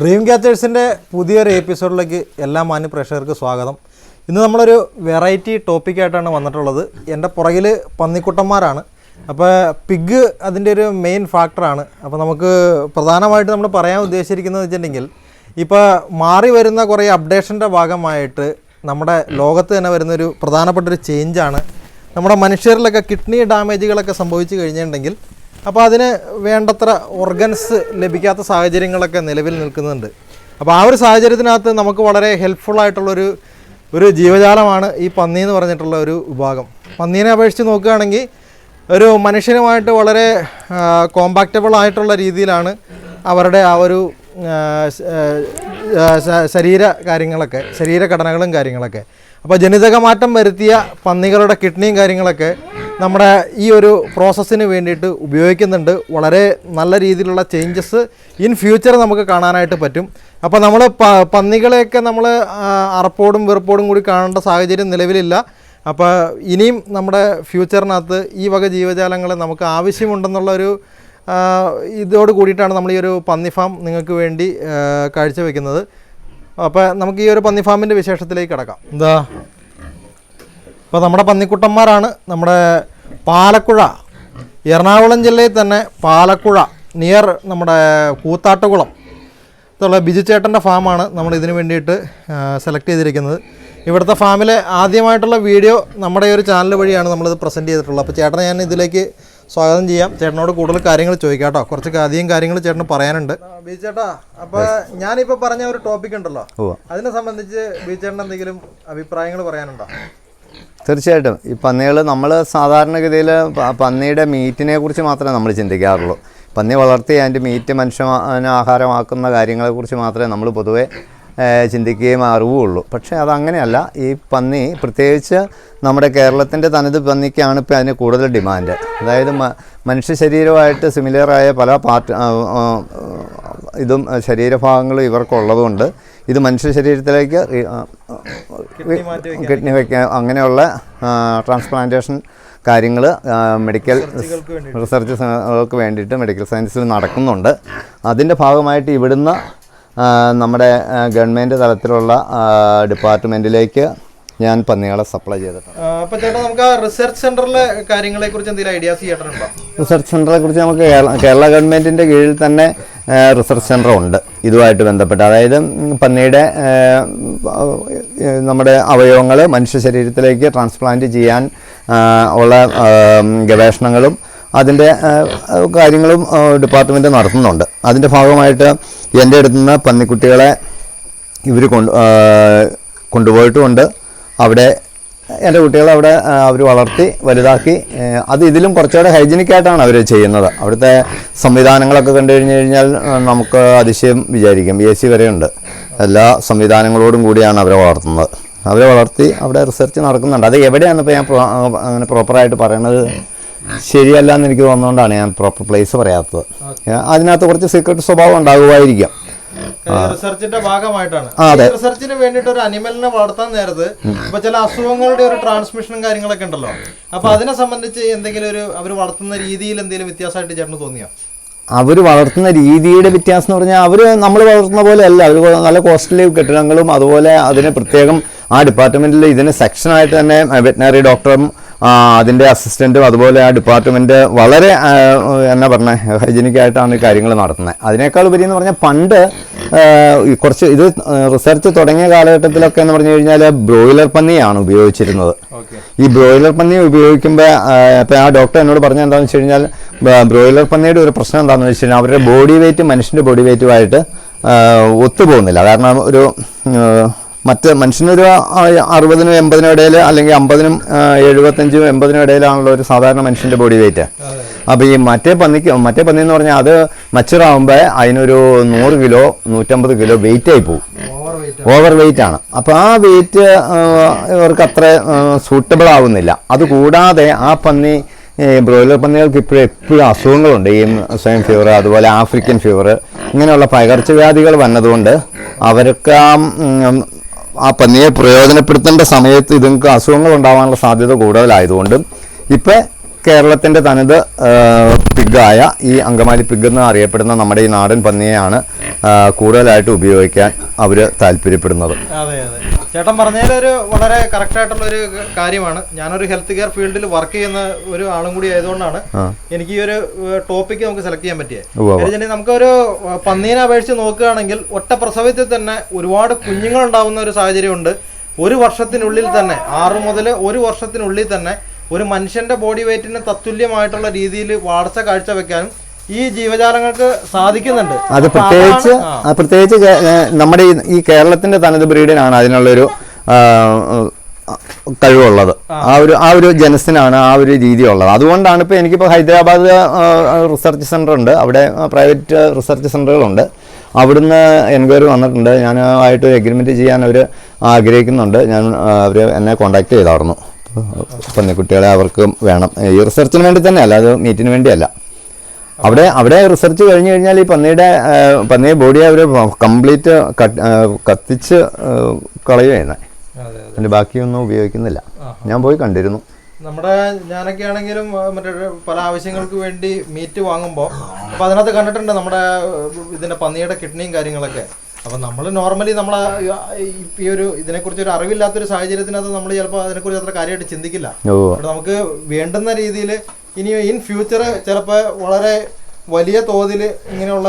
Dream ക്യാച്ചേഴ്സിന്റെ പുതിയൊരു എപ്പിസോഡിലേക്ക് എല്ലാ മാന്യ പ്രേക്ഷകർക്ക് സ്വാഗതം. ഇന്ന് നമ്മളൊരു വെറൈറ്റി ടോപ്പിക്കായിട്ടാണ് വന്നിട്ടുള്ളത്. എന്റെ പുറകിൽ പന്നിക്കുട്ടന്മാരാണ്. അപ്പോൾ പിഗ് അതിന്റെ ഒരു മെയിൻ ഫാക്ടറാണ് അപ്പോൾ നമുക്ക് പ്രധാനമായിട്ട് നമ്മൾ പറയാൻ ഉദ്ദേശിച്ചിരിക്കുന്നത് വെച്ചിട്ടുണ്ടെങ്കിൽ ഇപ്പോൾ മാറി വരുന്ന കുറേ അപ്ഡേഷന്റെ ഭാഗമായിട്ട് നമ്മുടെ ലോകത്ത് തന്നെ വരുന്നൊരു പ്രധാനപ്പെട്ട ഒരു ചേഞ്ചാണ് നമ്മുടെ മനുഷ്യരിലൊക്കെ കിഡ്നി ഡാമേജുകളൊക്കെ സംഭവിച്ചു കഴിഞ്ഞിട്ടുണ്ടെങ്കിൽ അപ്പോൾ അതിന് വേണ്ടത്ര ഓർഗൻസ് ലഭിക്കാത്ത സാഹചര്യങ്ങളൊക്കെ നിലവിൽ നിൽക്കുന്നുണ്ട്. അപ്പോൾ ആ ഒരു സാഹചര്യത്തിനകത്ത് നമുക്ക് വളരെ ഹെൽപ്ഫുള്ളായിട്ടുള്ളൊരു ഒരു ജീവജാലമാണ് ഈ പന്നി എന്ന് പറഞ്ഞിട്ടുള്ള ഒരു വിഭാഗം. പന്നീനെ അപേക്ഷിച്ച് നോക്കുകയാണെങ്കിൽ ഒരു മനുഷ്യനുമായിട്ട് വളരെ കോമ്പാക്റ്റബിൾ ആയിട്ടുള്ള രീതിയിലാണ് അവരുടെ ആ ഒരു ശരീര കാര്യങ്ങളൊക്കെ ശരീരഘടനകളും കാര്യങ്ങളൊക്കെ. അപ്പോൾ ജനിതക മാറ്റം വരുത്തിയ പന്നികളുടെ കിഡ്നിയും കാര്യങ്ങളൊക്കെ നമ്മുടെ ഈ ഒരു പ്രോസസ്സിന് വേണ്ടിയിട്ട് ഉപയോഗിക്കുന്നുണ്ട്. വളരെ നല്ല രീതിയിലുള്ള ചേഞ്ചസ് ഇൻ ഫ്യൂച്ചർ നമുക്ക് കാണാനായിട്ട് പറ്റും. അപ്പോൾ നമ്മൾ പന്നികളെയൊക്കെ നമ്മൾ അറപ്പോടും വെറുപ്പോടും കൂടി കാണേണ്ട സാഹചര്യം നിലവിലില്ല. അപ്പോൾ ഇനിയും നമ്മുടെ ഫ്യൂച്ചറിനകത്ത് ഈ വക ജീവജാലങ്ങളെ നമുക്ക് ആവശ്യമുണ്ടെന്നുള്ളൊരു ഇതോട് കൂടിയിട്ടാണ് നമ്മൾ ഈ ഒരു പന്നി ഫാം നിങ്ങൾക്ക് വേണ്ടി കാഴ്ചവെക്കുന്നത്. അപ്പോൾ നമുക്ക് ഈ ഒരു പന്നി ഫാമിന്റെ വിശേഷത്തിലേക്ക് കിടക്കാം. എന്താ? അപ്പോൾ നമ്മുടെ പന്നിക്കുട്ടന്മാരാണ് നമ്മുടെ പാലക്കുഴ. എറണാകുളം ജില്ലയിൽ തന്നെ പാലക്കുഴ നിയർ നമ്മുടെ കൂത്താട്ടുകുളം. ഇതുള്ള ബിജു ചേട്ടന്റെ ഫാമാണ് നമ്മൾ ഇതിന് വേണ്ടിയിട്ട് സെലക്ട് ചെയ്തിരിക്കുന്നത്. ഇവിടുത്തെ ഫാമിലെ ആദ്യമായിട്ടുള്ള വീഡിയോ നമ്മുടെ ഈ ഒരു ചാനൽ വഴിയാണ് നമ്മളിത് പ്രസന്റ് ചെയ്തിട്ടുള്ളത്. അപ്പോൾ ചേട്ടനെ ഞാൻ ഇതിലേക്ക് സ്വാഗതം ചെയ്യാം. ചേട്ടനോട് കൂടുതൽ കാര്യങ്ങൾ ചോദിക്കാം കേട്ടോ. കുറച്ച് അധികം കാര്യങ്ങൾ ചേട്ടന് പറയാനുണ്ട്. ബിജു ചേട്ടാ അപ്പോൾ ഞാനിപ്പോൾ പറഞ്ഞ ഒരു ടോപ്പിക് ഉണ്ടല്ലോ. അതിനെ സംബന്ധിച്ച് ബിജു ചേട്ടൻ എന്തെങ്കിലും അഭിപ്രായങ്ങൾ പറയാനുണ്ടോ? തീർച്ചയായിട്ടും. ഈ പന്നികൾ നമ്മൾ സാധാരണഗതിയിൽ പന്നിയുടെ മീറ്റിനെ കുറിച്ച് മാത്രമേ നമ്മൾ ചിന്തിക്കാറുള്ളൂ. പന്നി വളർത്തി അതിന്റെ മീറ്റ് മനുഷ്യന് ആഹാരമാക്കുന്ന കാര്യങ്ങളെക്കുറിച്ച് മാത്രമേ നമ്മൾ പൊതുവേ ചിന്തിക്കുകയും അറിവുള്ളൂ. പക്ഷേ അതങ്ങനെയല്ല ഈ പന്നി പ്രത്യേകിച്ച് നമ്മുടെ കേരളത്തിന്റെ തനത് പന്നിക്കാണ് ഇപ്പോൾ അതിന് കൂടുതൽ ഡിമാൻഡ്. അതായത് മനുഷ്യ ശരീരമായിട്ട് സിമിലറായ പല പാർട്ട് ഇതും ശരീരഭാഗങ്ങളും ഇവർക്കുള്ളതുകൊണ്ട് ഇത് മനുഷ്യ ശരീരത്തിലേക്ക് കിഡ്നി വയ്ക്കാൻ അങ്ങനെയുള്ള ട്രാൻസ്പ്ലാന്റേഷൻ കാര്യങ്ങൾ മെഡിക്കൽ റിസർച്ചുകൾക്ക് വേണ്ടിയിട്ട്. മെഡിക്കൽ സയൻസിൽ നടക്കുന്നുണ്ട്. അതിന്റെ ഭാഗമായിട്ട് ഇവിടുന്ന് നമ്മുടെ ഗവൺമെന്റ് തലത്തിലുള്ള ഡിപ്പാർട്ട്മെന്റിലേക്ക് ഞാൻ പന്നികളെ സപ്ലൈ ചെയ്തിട്ടുണ്ട്. അപ്പോൾ ചേട്ടാ നമുക്ക് റിസർച്ച് സെന്ററിലെ കാര്യങ്ങളെ കുറിച്ച് എന്തെങ്കിലും ഐഡിയാസ് ചേട്ടനുണ്ടോ? റിസർച്ച് സെന്ററെ കുറിച്ച് നമുക്ക് കേരള ഗവൺമെന്റിന്റെ കീഴിൽ തന്നെ റിസർച്ച് സെന്റർ ഉണ്ട്. ഇതുമായിട്ട് ബന്ധപ്പെട്ട്. അതായത് പന്നിയുടെ നമ്മുടെ അവയവങ്ങൾ മനുഷ്യ ശരീരത്തിലേക്ക് ട്രാൻസ്പ്ലാന്റ് ചെയ്യാൻ ഉള്ള ഗവേഷണങ്ങളും അതിന്റെ കാര്യങ്ങളും ഡിപ്പാർട്ട്മെന്റ് നടത്തുന്നുണ്ട്. അതിന്റെ ഭാഗമായിട്ട് എന്റെ അടുത്ത് നിന്ന് പന്നിക്കുട്ടികളെ ഇവർ കൊണ്ടുപോയിട്ടുമുണ്ട്. അവിടെ എന്റെ കുട്ടികളെ അവിടെ അവർ വളർത്തി വലുതാക്കി. അത് ഇതിലും കുറച്ചുകൂടെ ഹൈജീനിക് ആയിട്ടാണ് അവർ ചെയ്യുന്നത്. അവിടുത്തെ സംവിധാനങ്ങളൊക്കെ കണ്ടു കഴിഞ്ഞു കഴിഞ്ഞാൽ നമുക്ക് അതിശയം വിചാരിക്കും. എസ് സി വരെയുണ്ട് എല്ലാ സംവിധാനങ്ങളോടും കൂടിയാണ് അവരെ വളർത്തുന്നത്. അവരെ വളർത്തി അവിടെ റിസർച്ച് നടക്കുന്നുണ്ട്. അത് എവിടെയാണെന്നിപ്പോൾ ഞാൻ അങ്ങനെ പ്രോപ്പറായിട്ട് പറയണത്? ശരിയല്ല എന്ന് എനിക്ക് തോന്നുന്നതുകൊണ്ടാണ് ഞാൻ പ്രോപ്പർ പ്ലേസ് പറയാത്തത്. അതിനകത്ത് കുറച്ച് സീക്രട്ട് സ്വഭാവം ഉണ്ടാകുമായിരിക്കാം. റിസർച്ചിന്റെ ഭാഗമായിട്ടാണ്. റിസർച്ചിന് വേണ്ടിട്ട് ഒരു അനിമലിനെ വളർത്താൻ നേരത്ത് ഇപ്പൊ ചില അസുഖങ്ങളുടെ ഒരു ട്രാൻസ്മിഷനും കാര്യങ്ങളൊക്കെ ഉണ്ടല്ലോ. അപ്പൊ അതിനെ സംബന്ധിച്ച് എന്തെങ്കിലും ഒരു അവർ വളർത്തുന്ന രീതിയിൽ എന്തെങ്കിലും വ്യത്യാസമായിട്ട് ചേട്ടന് തോന്നിയോ? അവർ വളർത്തുന്ന രീതിയുടെ വ്യത്യാസം എന്ന് പറഞ്ഞാൽ അവർ നമ്മൾ വളർത്തുന്ന പോലെ അല്ല. അവർ നല്ല കോസ്റ്റലി കെട്ടിടങ്ങളും അതുപോലെ അതിന് പ്രത്യേകം ആ ഡിപ്പാർട്ട്മെന്റിൽ ഇതിന് സെക്ഷനായിട്ട് തന്നെ വെറ്റിനറി ഡോക്ടറും അതിന്റെ അസിസ്റ്റന്റും അതുപോലെ ആ ഡിപ്പാർട്ട്മെന്റ് വളരെ എന്നാ പറഞ്ഞ ഹൈജീനിക് ആയിട്ടാണ് ഈ കാര്യങ്ങൾ നടത്തുന്നത് അതിനേക്കാൾ ഉപരി എന്ന് പറഞ്ഞാൽ പണ്ട് കുറച്ച് ഇത് റിസർച്ച് തുടങ്ങിയ കാലഘട്ടത്തിലൊക്കെ എന്ന് പറഞ്ഞു കഴിഞ്ഞാൽ ബ്രോയിലർ പന്നിയാണ് ഉപയോഗിച്ചിരുന്നത്. ഈ ബ്രോയിലർ പന്നി ഉപയോഗിക്കുമ്പോൾ ഇപ്പം ആ ഡോക്ടർ എന്നോട് പറഞ്ഞ എന്താണെന്ന് വെച്ച് കഴിഞ്ഞാൽ ബ്രോയിലർ പന്നിയുടെ ഒരു പ്രശ്നം എന്താണെന്ന് വെച്ച് കഴിഞ്ഞാൽ അവരുടെ ബോഡി വെയിറ്റ് മനുഷ്യന്റെ ബോഡി വെയിറ്റുമായിട്ട് ഒത്തുപോകുന്നില്ല. കാരണം ഒരു മറ്റ് മനുഷ്യനൊരു അറുപതിനും എൺപതിനും ഇടയിൽ അല്ലെങ്കിൽ അമ്പതിനും എഴുപത്തഞ്ചും എൺപതിനും ഇടയിലാണല്ലോ ഒരു സാധാരണ മനുഷ്യന്റെ ബോഡി വെയിറ്റ് അപ്പോൾ ഈ മറ്റേ പന്നിക്ക് മറ്റേ പന്നി എന്ന് പറഞ്ഞാൽ അത് മച്ചറാകുമ്പോൾ അതിനൊരു നൂറ് കിലോ നൂറ്റമ്പത് കിലോ വെയിറ്റ് ആയി പോകും ഓവർ വെയിറ്റ് ആണ്. അപ്പോൾ ആ വെയിറ്റ് ഇവർക്ക് അത്ര സൂട്ടബിൾ ആവുന്നില്ല. അതുകൂടാതെ ആ പന്നി ബ്രോയിലർ പന്നികൾക്ക് ഇപ്പോഴും എപ്പോഴും അസുഖങ്ങളുണ്ട്. ഈ സ്വയം ഫീവർ അതുപോലെ ആഫ്രിക്കൻ ഫീവർ ഇങ്ങനെയുള്ള പകർച്ചവ്യാധികൾ വന്നതുകൊണ്ട് അവർക്ക് ആ ആ പന്നിയെ പ്രയോജനപ്പെടുത്തേണ്ട സമയത്ത് ഇതുങ്ങൾക്ക് അസുഖങ്ങൾ ഉണ്ടാകാനുള്ള സാധ്യത കൂടുതലായതുകൊണ്ട് ഇപ്പം കേരളത്തിന്റെ തനത് പിഗായ ഈ അങ്കമാലി പിഗ് എന്ന് അറിയപ്പെടുന്ന നമ്മുടെ ഈ നാടൻ പന്നിയെയാണ് കൂടുതലായിട്ട് ഉപയോഗിക്കാൻ അവർ താല്പര്യപ്പെടുന്നത്. അതെ അതെ. ചേട്ടൻ പറഞ്ഞതിലൊരു വളരെ കറക്റ്റ് ആയിട്ടുള്ള ഒരു കാര്യമാണ്. ഞാനൊരു ഹെൽത്ത് കെയർ ഫീൽഡിൽ വർക്ക് ചെയ്യുന്ന ഒരു ആളും കൂടി ആയതുകൊണ്ടാണ് എനിക്ക് ഈ ഒരു ടോപ്പിക് നമുക്ക് സെലക്ട് ചെയ്യാൻ പറ്റിയത് നമുക്കൊരു പന്നീനെ അപേക്ഷിച്ച് നോക്കുകയാണെങ്കിൽ ഒറ്റ പ്രസവത്തിൽ തന്നെ ഒരുപാട് കുഞ്ഞുങ്ങൾ ഉണ്ടാവുന്ന ഒരു സാഹചര്യമുണ്ട്. ഒരു വർഷത്തിനുള്ളിൽ തന്നെ ആറു മുതൽ ഒരു വർഷത്തിനുള്ളിൽ തന്നെ ഒരു മനുഷ്യന്റെ ബോഡി വെയിറ്റിന് തത്തുല്യമായിട്ടുള്ള രീതിയിൽ വളർച്ച കാഴ്ചവെക്കാനും ഈ ജീവജാലങ്ങൾക്ക് സാധിക്കുന്നുണ്ട്. അത് പ്രത്യേകിച്ച് പ്രത്യേകിച്ച് നമ്മുടെ ഈ കേരളത്തിന്റെ തനത് ബ്രീഡിനാണ് അതിനുള്ളൊരു കഴിവുള്ളത്. ആ. ഒരു ആ ഒരു ജനസിനാണ് ആ ഒരു രീതി ഉള്ളത് അതുകൊണ്ടാണ് ഇപ്പോൾ എനിക്കിപ്പോൾ ഹൈദരാബാദ് റിസർച്ച് സെന്റർ ഉണ്ട്. അവിടെ പ്രൈവറ്റ് റിസർച്ച് സെന്ററുകളുണ്ട് അവിടുന്ന് എൻക്വയറി വന്നിട്ടുണ്ട്. ഞാൻ ആയിട്ട് ഒരു എഗ്രിമെന്റ് ചെയ്യാൻ അവർ ആഗ്രഹിക്കുന്നുണ്ട്. ഞാൻ അവർ എന്നെ കോൺടാക്ട് ചെയ്തായിരുന്നു. പന്നിക്കുട്ടികളെ അവർക്ക് വേണം. ഈ റിസർച്ചിന് വേണ്ടി തന്നെ അല്ല അത് മീറ്റിന് വേണ്ടിയല്ല. അവിടെ അവിടെ റിസർച്ച് കഴിഞ്ഞു കഴിഞ്ഞാൽ ഈ പന്നിയുടെ പന്നിയെ ബോഡി അവർ കംപ്ലീറ്റ് കത്തിച്ച് കളയുകയാണ് അതെ അതെ. അതിന്റെ ബാക്കിയൊന്നും ഉപയോഗിക്കുന്നില്ല. ഞാൻ പോയി കണ്ടിരുന്നു. നമ്മുടെ ഞാനൊക്കെ ആണെങ്കിലും മറ്റേ പല ആവശ്യങ്ങൾക്ക് വേണ്ടി മീറ്റ് വാങ്ങുമ്പോൾ അപ്പോൾ അതിനകത്ത് കണ്ടിട്ടുണ്ട് നമ്മുടെ ഇതിന്റെ ഇതിന്റെ പന്നിയുടെ കിഡ്നിയും കാര്യങ്ങളൊക്കെ. അപ്പൊ നമ്മൾ നോർമലി നമ്മൾ ഈ ഒരു ഇതിനെക്കുറിച്ച് ഒരു അറിവില്ലാത്തൊരു സാഹചര്യത്തിനകത്ത് നമ്മൾ ചിലപ്പോൾ അതിനെക്കുറിച്ച് അത്ര കാര്യമായിട്ട് ചിന്തിക്കില്ല. നമുക്ക് വേണ്ടുന്ന രീതിയിൽ ഇനി ഇൻ ഫ്യൂച്ചർ ചിലപ്പോൾ വളരെ വലിയ തോതിൽ ഇങ്ങനെയുള്ള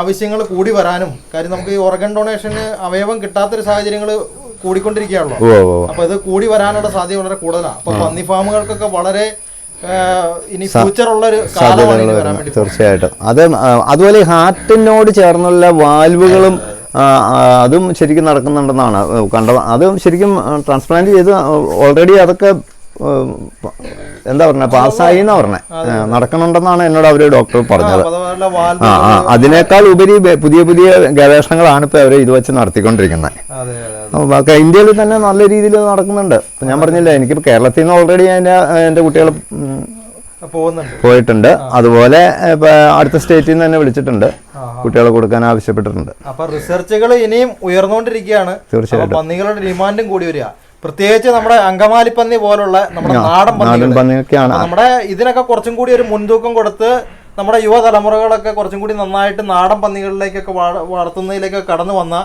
ആവശ്യങ്ങൾ കൂടി വരാനും കാര്യം നമുക്ക് ഈ ഓർഗൻ ഡൊണേഷന് അവയവം കിട്ടാത്തൊരു സാഹചര്യങ്ങൾ കൂടിക്കൊണ്ടിരിക്കുകയാണല്ലോ. അപ്പൊ ഇത് കൂടി വരാനുള്ള സാധ്യത വളരെ കൂടുതലാണ്. അപ്പൊ പന്നി ഫാമുകൾക്കൊക്കെ വളരെ ഇനി ഫ്യൂച്ചറുള്ള ഒരു തീർച്ചയായിട്ടും. അത് അതുപോലെ ഹാർട്ടിനോട് ചേർന്നുള്ള വാൽവുകളും അതും ശരിക്കും നടക്കുന്നുണ്ടെന്നാണ് കണ്ടത്. അതും ശരിക്കും ട്രാൻസ്പ്ലാന്റ് ചെയ്ത് ഓൾറെഡി അതൊക്കെ എന്താ പറഞ്ഞ? പാസ്സായി എന്നാ പറഞ്ഞത് നടക്കണുണ്ടെന്നാണ് എന്നോട് അവർ ഡോക്ടർ പറഞ്ഞത്. ആ ആ അതിനേക്കാൾ ഉപരി പുതിയ പുതിയ ഗവേഷണങ്ങളാണ് ഇപ്പൊ അവർ ഇത് വെച്ച് നടത്തിക്കൊണ്ടിരിക്കുന്നത്. ഇന്ത്യയിൽ തന്നെ നല്ല രീതിയിൽ നടക്കുന്നുണ്ട്. ഞാൻ പറഞ്ഞില്ല എനിക്ക് കേരളത്തിൽ നിന്ന് ഓൾറെഡി എന്റെ എന്റെ കുട്ടികൾ പോയിട്ടുണ്ട്. അതുപോലെ അടുത്ത സ്റ്റേറ്റിൽ നിന്ന് തന്നെ വിളിച്ചിട്ടുണ്ട്. കുട്ടികളെ കൊടുക്കാൻ ആവശ്യപ്പെട്ടിട്ടുണ്ട്. അപ്പൊ റിസർച്ചുകൾ ഇനിയും ഉയർന്നുകൊണ്ടിരിക്കുകയാണ്. തീർച്ചയായിട്ടും. പന്നികളുടെ ഡിമാൻഡും കൂടി വരിക. പ്രത്യേകിച്ച് നമ്മുടെ അങ്കമാലി പന്നി പോലുള്ള നമ്മുടെ നാടൻ പന്നിയൊക്കെയാണ്. നമ്മുടെ ഇതിനൊക്കെ കുറച്ചും കൂടി ഒരു മുൻതൂക്കം കൊടുത്ത് നമ്മുടെ യുവതലമുറകളൊക്കെ കുറച്ചും കൂടി നന്നായിട്ട് നാടൻ പന്നികളിലേക്കൊക്കെ വളർത്തുന്നതിലേക്ക് കടന്നു വന്ന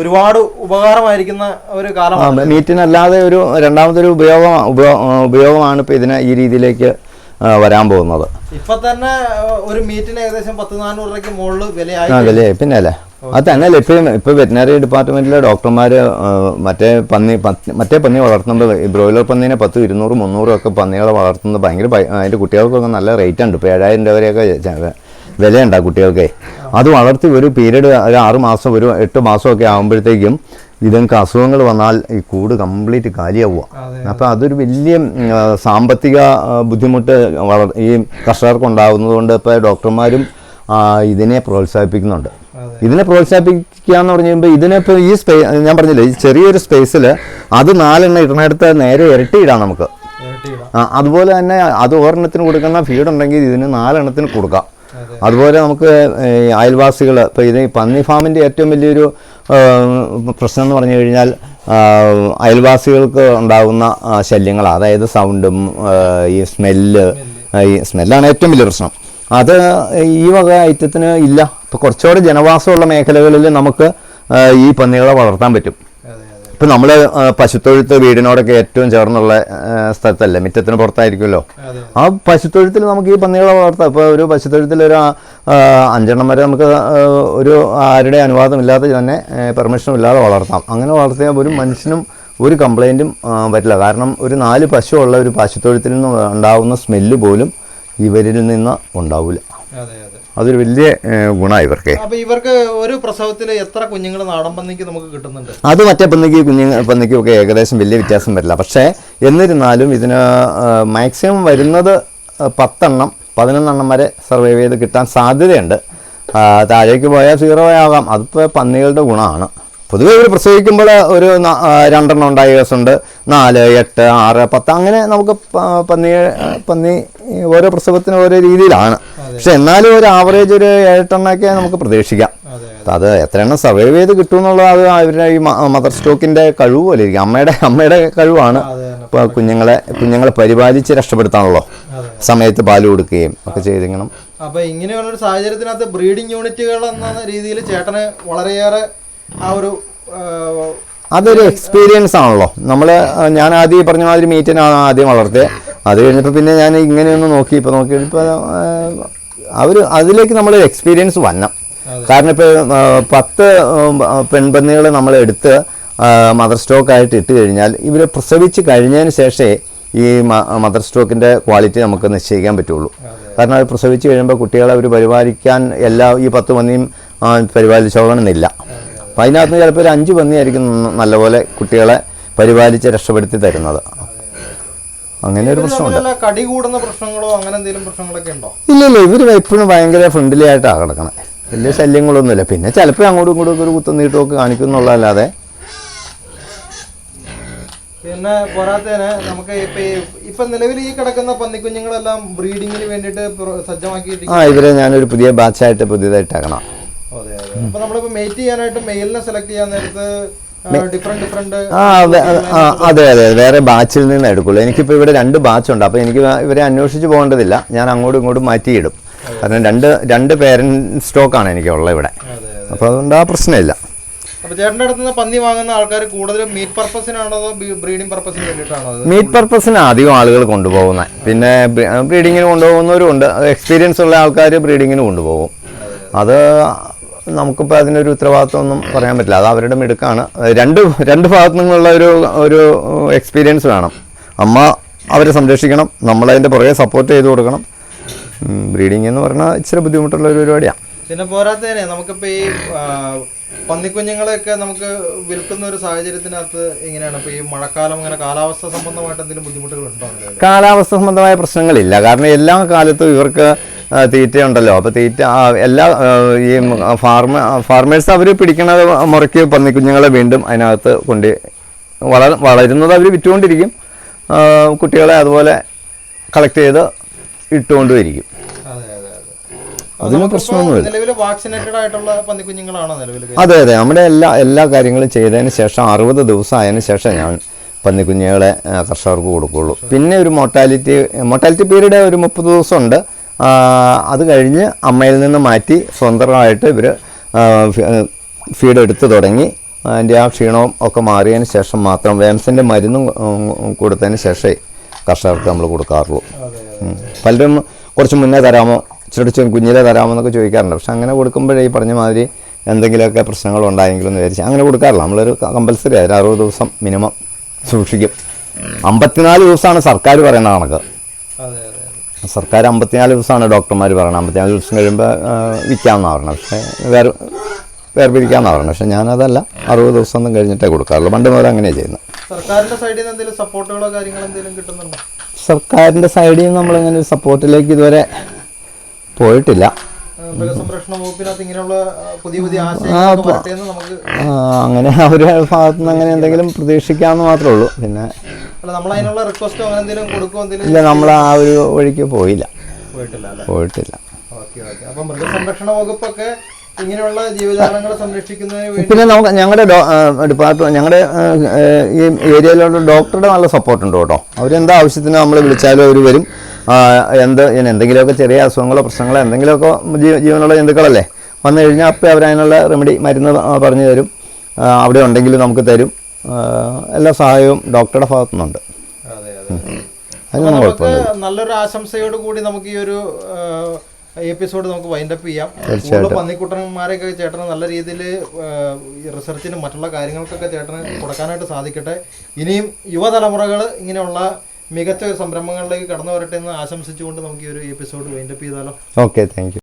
ഒരുപാട് ഉപകാരമായിരിക്കുന്ന ഒരു കാലമാണ്. മീറ്റിനല്ലാതെ ഒരു രണ്ടാമതൊരു ഉപയോഗം ഉപയോഗമാണ് ഇപ്പോൾ ഇതിനെ ഈ രീതിയിലേക്ക് വരാൻ പോകുന്നത്. ഇപ്പൊ തന്നെ ഒരു മീറ്റിന് ഏകദേശം പത്ത് നാനൂറ് രൂപയ്ക്ക് മുകളിൽ വിലയായി ആ വിലയെ പിന്നെ അല്ലേ? അത് തന്നെയല്ല ഇപ്പം ഇപ്പം വെറ്റിനറി ഡിപ്പാർട്ട്മെന്റിലെ ഡോക്ടർമാർ മറ്റേ പന്നി മറ്റേ പന്നി വളർത്തുന്നത് ബ്രോയിലർ പന്നീനെ പത്ത് ഇരുന്നൂറ് മുന്നൂറും ഒക്കെ പന്നികളെ വളർത്തുന്നത് ഭയങ്കര അതിന്റെ കുട്ടികൾക്കൊക്കെ നല്ല റേറ്റ് ഉണ്ട്. ഇപ്പോൾ ഏഴായിരം രൂപ വരെയൊക്കെ വിലയുണ്ട് ആ കുട്ടികൾക്ക്. അത് വളർത്തി ഒരു പീരീഡ് ഒരു ആറ് മാസം ഒരു എട്ട് മാസമൊക്കെ ആകുമ്പോഴത്തേക്കും ഇതൊക്കെ അസുഖങ്ങൾ വന്നാൽ ഈ കൂട് കംപ്ലീറ്റ് കാലിയാവുക. അപ്പോൾ അതൊരു വലിയ സാമ്പത്തിക ബുദ്ധിമുട്ട് വളർ ഈ കർഷകർക്ക് ഉണ്ടാകുന്നത് കൊണ്ട് ഇപ്പോൾ ഡോക്ടർമാരും ഇതിനെ പ്രോത്സാഹിപ്പിക്കുന്നുണ്ട്. ഇതിനെ പ്രോത്സാഹിപ്പിക്കുക എന്ന് പറഞ്ഞു കഴിയുമ്പോൾ ഇതിനിപ്പോൾ ഈ സ്പേ ഞാൻ പറഞ്ഞില്ലേ ഈ ചെറിയൊരു സ്പേസിൽ അത് നാലെണ്ണം ഇടണടുത്ത് നേരെ ഇരട്ടിയിടാം നമുക്ക്. ഇരട്ടിയിടാം. ആ, അതുപോലെ തന്നെ അത് ഒരെണ്ണത്തിന് കൊടുക്കുന്ന ഫീഡ് ഉണ്ടെങ്കിൽ ഇതിന് നാലെണ്ണത്തിന് കൊടുക്കാം. അതുപോലെ നമുക്ക് അയൽവാസികൾ ഇപ്പോൾ ഇത് പന്നി ഫാമിന്റെ ഏറ്റവും വലിയൊരു പ്രശ്നം എന്ന് പറഞ്ഞു കഴിഞ്ഞാൽ അയൽവാസികൾക്ക് ഉണ്ടാകുന്ന ശല്യങ്ങളാണ് അതായത് സൗണ്ടും ഈ സ്മെല്ല് ഈ സ്മെല്ലാണ് ഏറ്റവും വലിയ പ്രശ്നം. അത് ഈ വക ഐറ്റത്തിന് ഇല്ല. ഇപ്പോൾ കുറച്ചുകൂടെ ജനവാസമുള്ള മേഖലകളിൽ നമുക്ക് ഈ പന്നികളെ വളർത്താൻ പറ്റും. ഇപ്പം നമ്മൾ പശുത്തൊഴുത്ത് വീടിനോടൊക്കെ ഏറ്റവും ചേർന്നുള്ള സ്ഥലത്തല്ലേ? മുറ്റത്തിന് പുറത്തായിരിക്കുമല്ലോ. ആ പശുത്തൊഴുത്തിൽ നമുക്ക് ഈ പന്നികളെ വളർത്താം ഇപ്പോൾ ഒരു പശുത്തൊഴുത്തിൽ ഒരു അഞ്ചെണ്ണം വരെ നമുക്ക് ഒരു ആരുടെ അനുവാദം ഇല്ലാതെ തന്നെ പെർമിഷനും ഇല്ലാതെ വളർത്താം. അങ്ങനെ വളർത്തിയാൽ ഒരു മനുഷ്യനും ഒരു കംപ്ലൈന്റും പറ്റില്ല കാരണം ഒരു നാല് പശു ഉള്ള ഒരു പശുത്തൊഴുത്തിൽ നിന്ന് ഉണ്ടാവുന്ന സ്മെല്ല് പോലും ഇവരിൽ നിന്ന് ഉണ്ടാവില്ല അതൊരു വലിയ ഗുണമാണ് ഇവർക്ക്. അപ്പൊ ഇവർക്ക് ഒരു പ്രസവത്തിൽ എത്ര കുഞ്ഞുങ്ങൾ നാടൻ പന്നിക്ക് നമുക്ക് കിട്ടുന്നുണ്ട്? അത് മറ്റേ പന്നിക്ക് കുഞ്ഞുങ്ങൾ പന്നിക്കും ഒക്കെ ഏകദേശം വലിയ വ്യത്യാസം വരില്ല. പക്ഷേ എന്നിരുന്നാലും ഇതിന് മാക്സിമം വരുന്നത് പത്തെണ്ണം പതിനൊന്നെണ്ണം വരെ സർവൈവ് ചെയ്ത് കിട്ടാൻ സാധ്യതയുണ്ട്. താഴേക്ക് പോയാൽ സീറോ ആകാം. അതിപ്പോൾ പന്നികളുടെ ഗുണമാണ്. പൊതുവെ ഇവർ പ്രസവിക്കുമ്പോൾ ഒരു രണ്ടെണ്ണം ഉണ്ടായ ദിവസമുണ്ട് നാല് എട്ട് ആറ് പത്ത് അങ്ങനെ നമുക്ക് പന്നി പന്നി ഓരോ പ്രസവത്തിനും ഓരോ രീതിയിലാണ്. പക്ഷെ എന്നാലും ഒരു ആവറേജ് ഒരു ഏഴെട്ടെണ്ണൊക്കെ നമുക്ക് പ്രതീക്ഷിക്കാം. അതെ എത്ര എണ്ണം സർവൈവ് ചെയ്ത് കിട്ടും എന്നുള്ളത് അത് അവരുടെ ഈ മദർ സ്റ്റോക്കിന്റെ കഴിവ് പോലെ ഇരിക്കും. അമ്മയുടെ അമ്മയുടെ കഴിവാണ്. ഇപ്പൊ ഇപ്പോൾ കുഞ്ഞുങ്ങളെ കുഞ്ഞുങ്ങളെ പരിപാലിച്ച് രക്ഷപ്പെടുത്താണല്ലോ സമയത്ത് പാൽ കൊടുക്കുകയും ഒക്കെ ചെയ്തിരിക്കണം. അപ്പൊ ഇങ്ങനെയുള്ള ഒരു സാഹചര്യത്തിനകത്ത് ബ്രീഡിംഗ് യൂണിറ്റുകൾ എന്ന രീതിയിൽ ചേട്ടന് വളരെയേറെ ആ ഒരു അതൊരു എക്സ്പീരിയൻസ് ആണല്ലോ. നമ്മൾ ഞാൻ ആദ്യം പറഞ്ഞ മാതിരി മീറ്റിനാണ് ആദ്യം വളർത്തിയത് അത് കഴിഞ്ഞപ്പോൾ പിന്നെ ഞാൻ ഇങ്ങനെയൊന്ന് നോക്കി. ഇപ്പോൾ നോക്കി ഇപ്പോൾ അവർ അതിലേക്ക് നമ്മൾ എക്സ്പീരിയൻസ് വരണം കാരണം ഇപ്പോൾ പത്ത് പെൺപന്നികൾ നമ്മൾ എടുത്ത് മദർ സ്റ്റോക്ക് ആയിട്ട് ഇട്ട് കഴിഞ്ഞാൽ ഇവർ പ്രസവിച്ച് കഴിഞ്ഞതിന് ശേഷമേ ഈ മദർ സ്റ്റോക്കിന്റെ ക്വാളിറ്റി നമുക്ക് നിശ്ചയിക്കാൻ പറ്റുള്ളൂ. കാരണം അത് പ്രസവിച്ച് കഴിയുമ്പോൾ കുട്ടികളെ അവർ പരിപാലിക്കാൻ എല്ലാ ഈ പത്ത് പന്നിയും പരിപാലിച്ചോളണമെന്നില്ല. അപ്പം അതിനകത്ത് ചിലപ്പോൾ ഒരു അഞ്ച് പന്നിയായിരിക്കും നല്ലപോലെ കുട്ടികളെ പരിപാലിച്ച് രക്ഷപ്പെടുത്തി തരുന്നത്. അങ്ങനെ ഒരു പ്രശ്നമുണ്ട് കടി കൂടുന്ന പ്രശ്നങ്ങളോ അങ്ങനെ എന്തെങ്കിലും പ്രശ്നങ്ങളൊക്കെ ഉണ്ടോ? ഇല്ല ഇല്ല ഇവർ എപ്പോഴും ഭയങ്കര ഫ്രണ്ട്ലി ആയിട്ടാണ് കിടക്കണത് വലിയ ശല്യങ്ങളൊന്നുമില്ല. പിന്നെ ചിലപ്പോൾ അങ്ങോട്ടും ഇങ്ങോട്ടും ഒക്കെ ഒരു കുത്തം നീട്ടുമൊക്കെ കാണിക്കുന്നുള്ളതല്ലാതെ പിന്നെ പോരാത്തേന് നമുക്ക് ഇപ്പൊ നിലവിൽ ഈ കിടക്കുന്ന പന്നിക്കുഞ്ഞുങ്ങളെല്ലാം ബ്രീഡിങ്ങിന് വേണ്ടിയിട്ട് സജ്ജമാക്കി ആ ഇവരെ ഞാനൊരു പുതിയ ബാച്ചായിട്ട് പുതിയതായിട്ടാക്കണം അതെ അതെ. അപ്പൊ നമ്മളിപ്പോ മെയ്റ്റ് ചെയ്യാനായിട്ട് മെയിലിനെ സെലക്ട് ചെയ്യാൻ നേരത്ത് ആ അതെ അതെ അതെ വേറെ ബാച്ചിൽ നിന്ന് എടുക്കുള്ളൂ. എനിക്കിപ്പോൾ ഇവിടെ രണ്ട് ബാച്ചുണ്ട് അപ്പോൾ എനിക്ക് ഇവരെ അന്വേഷിച്ച് പോകേണ്ടതില്ല. ഞാൻ അങ്ങോട്ടും ഇങ്ങോട്ടും മാറ്റിയിടും. കാരണം രണ്ട് രണ്ട് പേരന്റ് സ്റ്റോക്കാണ് എനിക്കുള്ളത് ഇവിടെ. അപ്പോൾ അതുകൊണ്ട് ആ പ്രശ്നമില്ല. അടുത്ത് നിന്ന് പന്നി വാങ്ങുന്ന ആൾക്കാർ കൂടുതലും മീറ്റ് പർപ്പസിനാണോ അതോ ബ്രീഡിംഗ് പർപ്പസിന് വേണ്ടിയിട്ടാണോ മീറ്റ് പർപ്പസിന് അധികം ആളുകൾ കൊണ്ടുപോകുന്നത് പിന്നെ ബ്രീഡിങ്ങിന് കൊണ്ടുപോകുന്നവരും ഉണ്ട്. എക്സ്പീരിയൻസ് ഉള്ള ആൾക്കാർ ബ്രീഡിങ്ങിന് കൊണ്ടുപോകും. അത് നമുക്കിപ്പോൾ അതിനൊരു ഉത്തരവാദിത്വമൊന്നും പറയാൻ പറ്റില്ല. അത് അവരുടെ മിടുക്കാണ്. രണ്ട് രണ്ട് ഭാഗത്തു നിന്നുള്ള ഒരു ഒരു എക്സ്പീരിയൻസ് വേണം. അമ്മ അവരെ സംരക്ഷിക്കണം. നമ്മളതിന്റെ പുറകെ സപ്പോർട്ട് ചെയ്ത് കൊടുക്കണം. ബ്രീഡിംഗ് എന്ന് പറഞ്ഞാൽ ഇച്ചിരി ബുദ്ധിമുട്ടുള്ള ഒരു പരിപാടിയാണ് പിന്നെ പോരാത്തതിനെ നമുക്കിപ്പോൾ ഈ പന്നിക്കുഞ്ഞുങ്ങളെയൊക്കെ നമുക്ക് വിൽക്കുന്ന ഒരു സാഹചര്യത്തിനകത്ത് എങ്ങനെയാണ്? ഇപ്പോൾ ഈ മഴക്കാലം അങ്ങനെ കാലാവസ്ഥ സംബന്ധമായിട്ട് എന്തെങ്കിലും ബുദ്ധിമുട്ടുകൾ ഉണ്ടോ? കാലാവസ്ഥ സംബന്ധമായ പ്രശ്നങ്ങളില്ല. കാരണം എല്ലാ കാലത്തും ഇവർക്ക് തീറ്റയുണ്ടല്ലോ. അപ്പോൾ തീറ്റ എല്ലാ ഈ ഫാർമ ഫാർമേഴ്സ് അവർ പിടിക്കണത് മുറയ്ക്ക് പന്നിക്കുഞ്ഞുങ്ങളെ വീണ്ടും അതിനകത്ത് കൊണ്ട് വള വളരുന്നത് അവർ വിറ്റുകൊണ്ടിരിക്കും. കുട്ടികളെ അതുപോലെ കളക്ട് ചെയ്ത് ഇട്ടുകൊണ്ടുമിരിക്കും അതെ അതെ അതെ അതിന് പ്രശ്നമൊന്നുമില്ല അതെ അതെ. നമ്മുടെ എല്ലാ എല്ലാ കാര്യങ്ങളും ചെയ്തതിന് ശേഷം അറുപത് ദിവസം ആയതിനു ശേഷം ഞാൻ പന്നിക്കുഞ്ഞുങ്ങളെ കർഷകർക്ക് കൊടുക്കുകയുള്ളൂ പിന്നെ ഒരു മോർട്ടാലിറ്റി മോർട്ടാലിറ്റി പീരീഡ് ഒരു മുപ്പത് ദിവസമുണ്ട്. ആ, അത് കഴിഞ്ഞ് അമ്മയിൽ നിന്ന് മാറ്റി സ്വന്തമായിട്ട് ഇവർ ഫീഡ് എടുത്തു തുടങ്ങി. അതിന്റെ ആ ക്ഷീണവും ഒക്കെ മാറിയതിന് ശേഷം മാത്രം വേംസിന്റെ മരുന്നും കൊടുത്തതിന് ശേഷമേ കർഷകർക്ക് നമ്മൾ കൊടുക്കാറുള്ളൂ. പലരും കുറച്ച് മുന്നേ തരാമോ ഇച്ചിരി കുഞ്ഞിലെ തരാമോ എന്നൊക്കെ ചോദിക്കാറുണ്ട്. പക്ഷെ അങ്ങനെ കൊടുക്കുമ്പോഴേ ഈ പറഞ്ഞ മാതിരി എന്തെങ്കിലുമൊക്കെ പ്രശ്നങ്ങൾ ഉണ്ടായെങ്കിലും എന്ന് വിചാരിച്ച് അങ്ങനെ കൊടുക്കാറില്ല. നമ്മളൊരു കമ്പൽസറി അതിൽ അറുപത് ദിവസം മിനിമം സൂക്ഷിക്കും. അമ്പത്തിനാല് ദിവസമാണ് സർക്കാർ പറയുന്ന കണക്ക്. സർക്കാർ അമ്പത്തിനാല് ദിവസമാണ് ഡോക്ടർമാർ പറയുന്നത് അമ്പത്തിനാല് ദിവസം കഴിയുമ്പോൾ വിൽക്കാമെന്നാണ് പറഞ്ഞത്. പക്ഷേ വേറെ വേർപിരിക്കാമെന്നാണ് പറഞ്ഞത്. പക്ഷേ ഞാനതല്ല. അറുപത് ദിവസം ഒന്നും കഴിഞ്ഞിട്ടേ കൊടുക്കാറുള്ളൂ. പണ്ട് മുതൽ അങ്ങനെയാണ് ചെയ്യുന്നത്. സർക്കാരിന്റെ സൈഡിൽ നിന്ന് എന്തെങ്കിലും സപ്പോർട്ടുകളോ കാര്യങ്ങളോ എന്തെങ്കിലും കിട്ടുന്നുണ്ടോ? സർക്കാരിന്റെ സൈഡിൽ നിന്ന് നമ്മളിങ്ങനെ ഒരു സപ്പോർട്ടിലേക്ക് ഇതുവരെ പോയിട്ടില്ല. അങ്ങനെ അവരുടെ ഭാഗത്തുനിന്ന് അങ്ങനെ എന്തെങ്കിലും പ്രതീക്ഷിക്കാമെന്ന് മാത്രമേ ഉള്ളൂ. പിന്നെ റിക്വസ്റ്റോ അങ്ങനെ എന്തെങ്കിലും കൊടുക്കുമോ എന്തെങ്കിലും ഇല്ല നമ്മൾ ആ ഒരു വഴിക്ക് പോയില്ല. പോയിട്ടില്ല പോയിട്ടില്ല. Okay okay. അപ്പൊ മൃഗസംരക്ഷണ വകുപ്പൊക്കെ ഇങ്ങനെയുള്ള ജീവജാലങ്ങളെ സംരക്ഷിക്കുന്നതിന് പിന്നെ നമുക്ക് ഞങ്ങളുടെ ഡിപ്പാർട്ട്മെന്റ് ഞങ്ങളുടെ ഈ ഏരിയയിലുള്ള ഡോക്ടറുടെ നല്ല സപ്പോർട്ട് ഉണ്ട് കേട്ടോ. അവരെന്താ ആവശ്യത്തിന് നമ്മൾ വിളിച്ചാലും അവർ വരും. എന്ത് എന്തെങ്കിലുമൊക്കെ ചെറിയ അസുഖങ്ങളോ പ്രശ്നങ്ങളോ എന്തെങ്കിലുമൊക്കെ ജീവ- ജീവനുള്ള ജന്തുക്കളല്ലേ? വന്നു കഴിഞ്ഞാൽ അപ്പോൾ അവരതിനുള്ള റെമഡി മരുന്ന് പറഞ്ഞു തരും. അവിടെ ഉണ്ടെങ്കിലും നമുക്ക് തരും. എല്ലാ സഹായവും ഡോക്ടറുടെ ഭാഗത്തു നിന്നുണ്ട്. അതെ അതെ. അതിനൊന്നും കുഴപ്പമില്ല നല്ലൊരു ആശംസയോട് കൂടി നമുക്ക് ഈ ഒരു എപ്പിസോഡ് നമുക്ക് വൈൻഡപ്പ് ചെയ്യാം. പന്നിക്കുട്ടന്മാരെയൊക്കെ ചേട്ടന് നല്ല രീതിയിൽ റിസർച്ചിനും മറ്റുള്ള കാര്യങ്ങൾക്കൊക്കെ ചേട്ടന് കൊടുക്കാനായിട്ട് സാധിക്കട്ടെ. ഇനിയും യുവതലമുറകൾ ഇങ്ങനെയുള്ള മികച്ച സംരംഭങ്ങളിലേക്ക് കടന്നു വരട്ടെ എന്ന് ആശംസിച്ചുകൊണ്ട് നമുക്ക് ഈ ഒരു എപ്പിസോഡ് വൈൻഡപ്പ് ചെയ്താലോ. Okay thank you